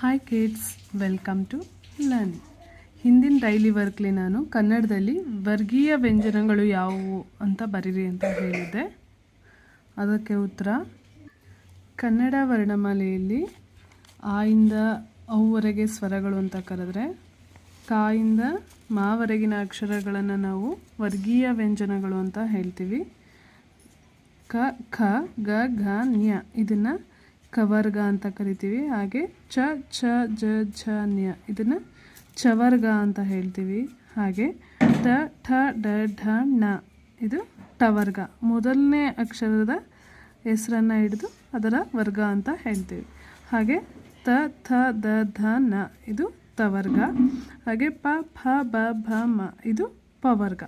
Hi kids welcome to learn ಹಿಂದಿನ daily ವರ್ಕ್ಲಿ ನಾನು ಕನ್ನಡದಲ್ಲಿ ವರ್ಗೀಯ ವ್ಯಂಜನಗಳು ಯಾವುವು ಅಂತ ಬರೀರಿ ಅಂತ ಹೇಳಿದ್ದೆ. ಅದಕ್ಕೆ ಉತ್ತರ, ಕನ್ನಡ ವರ್ಣಮಾಲೆಯಲ್ಲಿ ಆಯಿಂದ ಅವುವರೆಗೆ ಸ್ವರಗಳು ಅಂತ ಕರೆದ್ರೆ ಕಾಯಿಂದ ಮಾವರೆಗಿನ ಅಕ್ಷರಗಳನ್ನು ನಾವು ವರ್ಗೀಯ ವ್ಯಂಜನಗಳು ಅಂತ ಹೇಳ್ತೀವಿ. ಕ, ಖ, ಗ, ಘ, ನ್ಯ ಇದನ್ನು ಕವರ್ಗ ಅಂತ ಕರಿತೀವಿ. ಹಾಗೆ ಚ ಛ ಜ ಝ ನ್ಯ ಇದನ್ನು ಚವರ್ಗ ಅಂತ ಹೇಳ್ತೀವಿ. ಹಾಗೆ ಟ, ಠ, ಡ, ಢ, ಣ ಇದು ಟವರ್ಗ. ಮೊದಲನೇ ಅಕ್ಷರದ ಹೆಸರನ್ನು ಹಿಡಿದು ಅದರ ವರ್ಗ ಅಂತ ಹೇಳ್ತೀವಿ. ಹಾಗೆ ತ, ಥ, ದ, ಧ, ನ ಇದು ತವರ್ಗ. ಹಾಗೆ ಪ ಫ ಬ, ಭ, ಮ ಇದು ಪವರ್ಗ.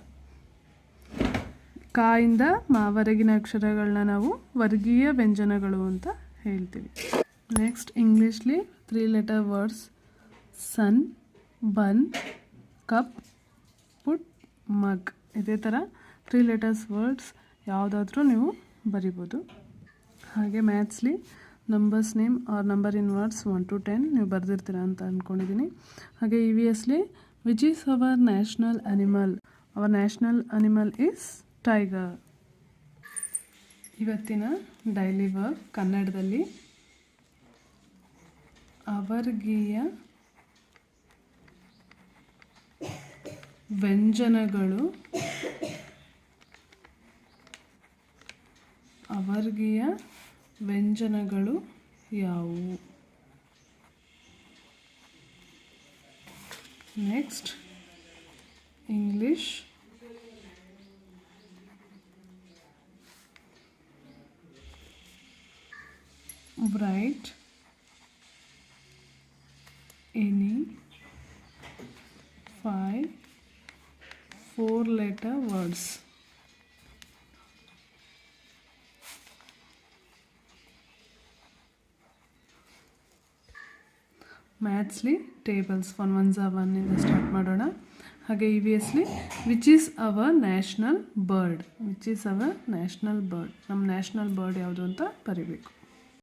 ಕಾಯಿಂದ ಮಾವರೆಗಿನ ಅಕ್ಷರಗಳನ್ನ ನಾವು ವರ್ಗೀಯ ವ್ಯಂಜನಗಳು ಅಂತ ಹೇಳ್ತೀವಿ. Next ಇಂಗ್ಲೀಷ್ಲಿ three letter words sun bun cup put mug ಇದೇ ಥರ ತ್ರೀ ಲೆಟರ್ಸ್ ವರ್ಡ್ಸ್ ಯಾವುದಾದ್ರೂ ನೀವು ಬರಿಬೋದು. ಹಾಗೆ ಮ್ಯಾಥ್ಸ್ಲಿ numbers name or number in words one two ten ನೀವು ಬರೆದಿರ್ತೀರ ಅಂತ ಅಂದ್ಕೊಂಡಿದ್ದೀನಿ ಹಾಗೆ E V ಎಸ್ಲಿ which is our national animal our national animal is tiger ಇವತ್ತಿನ ಡೈಲಿ ವರ್ಕ್ ಕನ್ನಡದಲ್ಲಿ. ಅವರ್ಗೀಯ ವ್ಯಂಜನಗಳು. ಅವರ್ಗೀಯ ವ್ಯಂಜನಗಳು ಯಾವುವು? Next English write any? Five. Four letter words. ಮ್ಯಾಥ್ಸ್ಲಿ ಟೇಬಲ್ಸ್ ಒನ್ ಒನ್ ಝ ಒನ್ನಿಂದ ಸ್ಟಾರ್ಟ್ ಮಾಡೋಣ. ಹಾಗೆ E V ಎಸ್ಲಿ which is our national bird which is our national bird ನಮ್ಮ ನ್ಯಾಷನಲ್ ಬರ್ಡ್ ಯಾವುದು ಅಂತ ಬರಿಬೇಕು.